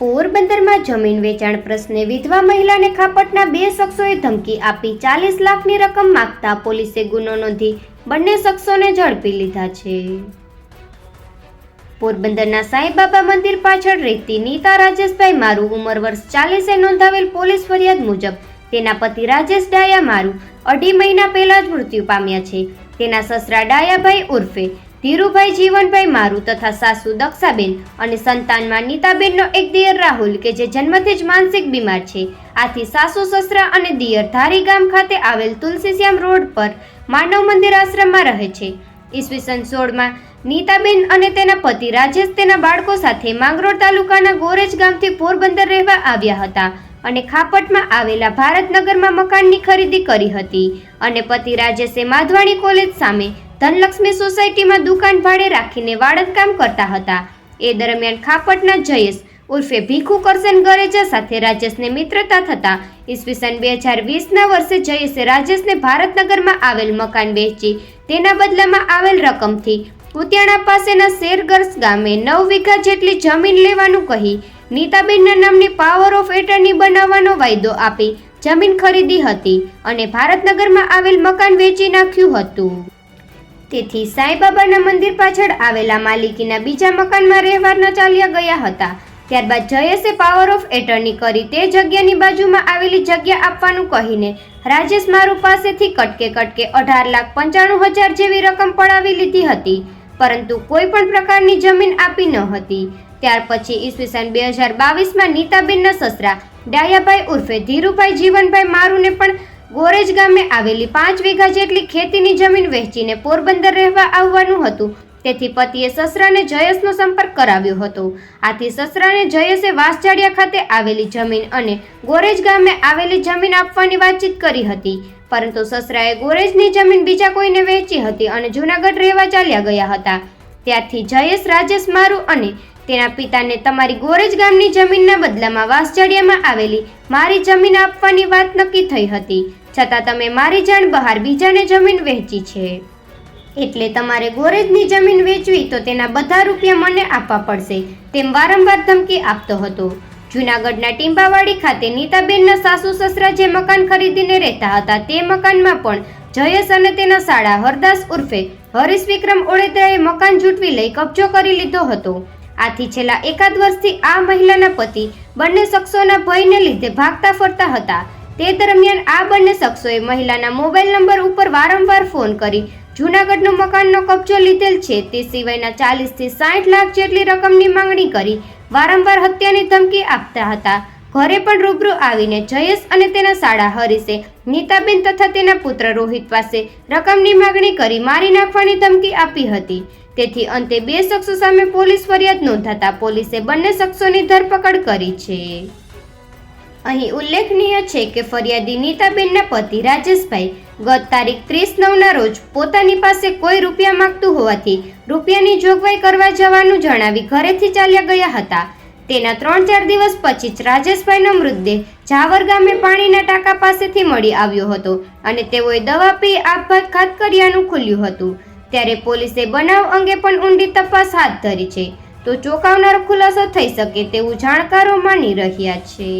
પોરબંદરમાં જમીન વેચાણ પ્રશ્ને વિધવા મહિલાને ખાપટના બે શખ્સોએ ધમકી આપી ચાલીસ લાખની રકમ માંગતા પોલીસે ગુનો નોંધી બંને શખ્સોને ઝડપી લીધા છે. પોરબંદરના સાંઈબાબા મંદિર પાછળ રહેતી નીતા રાજેશભાઈ મારું ઉંમર વર્ષ ચાલીસે નોંધાવેલ પોલીસ ફરિયાદ મુજબ તેના પતિ રાજેશ ડાયા મારું અઢી મહિના પહેલા જ મૃત્યુ પામ્યા છે. તેના સસરા ડાયાભાઈ ઉર્ફે ધીરુભાઈ જીવનભાઈ મારું તથા સાસુ દક્ષાબેન અને સંતાનમાં નીતાબેનનો એક દિયર રાહુલ કે જે જન્મથી જ માનસિક બીમાર છે. આથી સાસુ સસરા અને દિયર ધારી ગામ ખાતે આવેલ તુલસીશ્યામ રોડ પર માનવ મંદિર આશ્રમમાં રહે છે. ઈસવીસન સોળમાં નીતાબેન અને તેના પતિ રાજેશ તેના બાળકો સાથે માંગરોળ તાલુકાના ગોરેજ ગામથી પોરબંદર રહેવા આવ્યા હતા અને ખાપટમાં આવેલા ભારતનગરમાં મકાનની ખરીદી કરી હતી અને પતિ રાજેશે માધવાણી કોલેજ સામે ધનલક્ષ્મી સોસાયટીમાં દુકાન ભાડે રાખીને વાડતકામ કરતા હતા. એ દરમિયાન ખાપટના જયેશ ઉર્ફે ભીખુ કરસન ગરેજા સાથે રાજેશને મિત્રતા થતા ઈસવીસન બે હજાર વીસના વર્ષે જયેશે રાજેશને ભારતનગરમાં આવેલ મકાન વેચી તેના બદલામાં આવેલ રકમથી કુતિયાણા પાસેના શેરગર્સ ગામે નવ વીઘા જેટલી જમીન લેવાનું કહી નીતાબેનના નામની પાવર ઓફ એટર્ની બનાવવાનો વાયદો આપી જમીન ખરીદી હતી અને ભારતનગરમાં આવેલ મકાન વેચી નાખ્યું હતું. તેથી સાંઈબાબાના મંદિર પાછળ આવેલા માલિકીના બીજા મકાનમાં રહેવાના ચાલ્યા ગયા હતા. ત્યારબાદ જયેશે પાવર ઓફ એટર્ની કરી તે જગ્યાની બાજુમાં આવેલી જગ્યા આપવાનું કહીને રાજેશ મારુ પાસેથી કટકે કટકે અઢાર લાખ પંચાણું હજાર જેવી રકમ પડાવી લીધી હતી. પરંતુ કોઈ પણ પ્રકારની જમીન આપી ન હતી. ત્યાર પછી ઈસવીસન બે હજાર બાવીસમાં નીતાબેનના સસરા ડાયાભાઈ ઉર્ફે ધીરુભાઈ જીવનભાઈ મારુને પણ ગોરેજ ગામે આવેલી પાંચ વીઘા જેટલી ખેતીની જમીન વહેંચીને પોરબંદર રહેવા આવવાનું હતું. તેથી પતિએ સસરાને જયેશનો સંપર્ક કરાવ્યો હતો. આથી સસરાને જયેશે વાસજાડિયા ખાતે આવેલી જમીન અને ગોરેજ ગામે આવેલી જમીન આપવાની વાતચીત કરી હતી. પરંતુ સસરાએ ગોરેજની જમીન બીજા કોઈને વહેંચી હતી અને જૂનાગઢ રહેવા ચાલ્યા ગયા હતા. ત્યારથી જયેશ, રાજેશ, મારુ અને તેના પિતાને તમારી ગોરેજ ગામની જમીનના બદલામાં વાસજાડિયામાં આવેલી મારી જમીન આપવાની વાત નક્કી થઈ હતી. છતાં તમે મારી જાણ બહાર બીજાને જમીન વહેંચી છે. એટલે તમારે ગોરેજની જમીન વેચવી તો તેના બધા રૂપિયા મને આપવા પડશે, તેમ વારંવાર ધમકી આપતો હતો. જૂનાગઢના ટીંબાવાડી ખાતે નીતાબેનના સાસુ સસરા જે મકાન ખરીદીને રહેતા હતા તે મકાનમાં પણ જયેશ અને તેના સાળા હરદાસ ઉર્ફે હરીશ વિક્રમ ઓળેદરાએ મકાન જૂટવી લઈ કબજો કરી લીધો હતો. આથી છેલ્લા એકાદ વર્ષથી આ મહિલાના પતિ બંને શખ્સોના ભયને લીધે ભાગતા ફરતા હતા. તે દરમિયાન આ બંને શખ્સોએ મહિલાના મોબાઈલ નંબર ઉપર વારંવાર ફોન કરી જૂનાગઢનો મકાનનો કબજો લીધેલ છે. તે સિવાયના ચાલીસથી સાઠ લાખ જેટલી રકમની માંગણી કરી વારંવાર હત્યાની ધમકી આપતા હતા. ઘરે પણ રૂબરૂ આવીને જયેશ અને તેના સાળા હરીશે, નીતાબેન તથા તેના પુત્ર રોહિત પાસે રકમની માંગણી કરી મારી નાખવાની ધમકી આપી હતી. તેથી અંતે બે શખ્સો સામે પોલીસ ફરિયાદ નોંધાતા પોલીસે બંને શખ્સોની ધરપકડ કરી છે. અહીં ઉલ્લેખનીય છે કે ફરિયાદી નીતાબેનના પતિ રાજેશભાઈ ગત તારીખ ત્રીસ નવના રોજ પોતાની પાસે કોઈ રૂપિયા માંગતું હોવાથી રૂપિયાની જોગવાઈ કરવા જવાનું જણાવી ઘરેથી ચાલ્યા ગયા હતા. તેના ત્રણ ચાર દિવસ પછી જ રાજેશભાઈનો મૃતદેહ ઝાવર ગામે પાણીના ટાંકા પાસેથી મળી આવ્યો હતો અને તેઓએ દવા પી, આપઘાત કર્યાનું ખુલ્યું હતું. ત્યારે પોલીસે બનાવ અંગે પણ ઊંડી તપાસ હાથ ધરી છે. તો ચોંકાવનારો ખુલાસો થઈ શકે તેવું જાણકારો માની રહ્યા છે.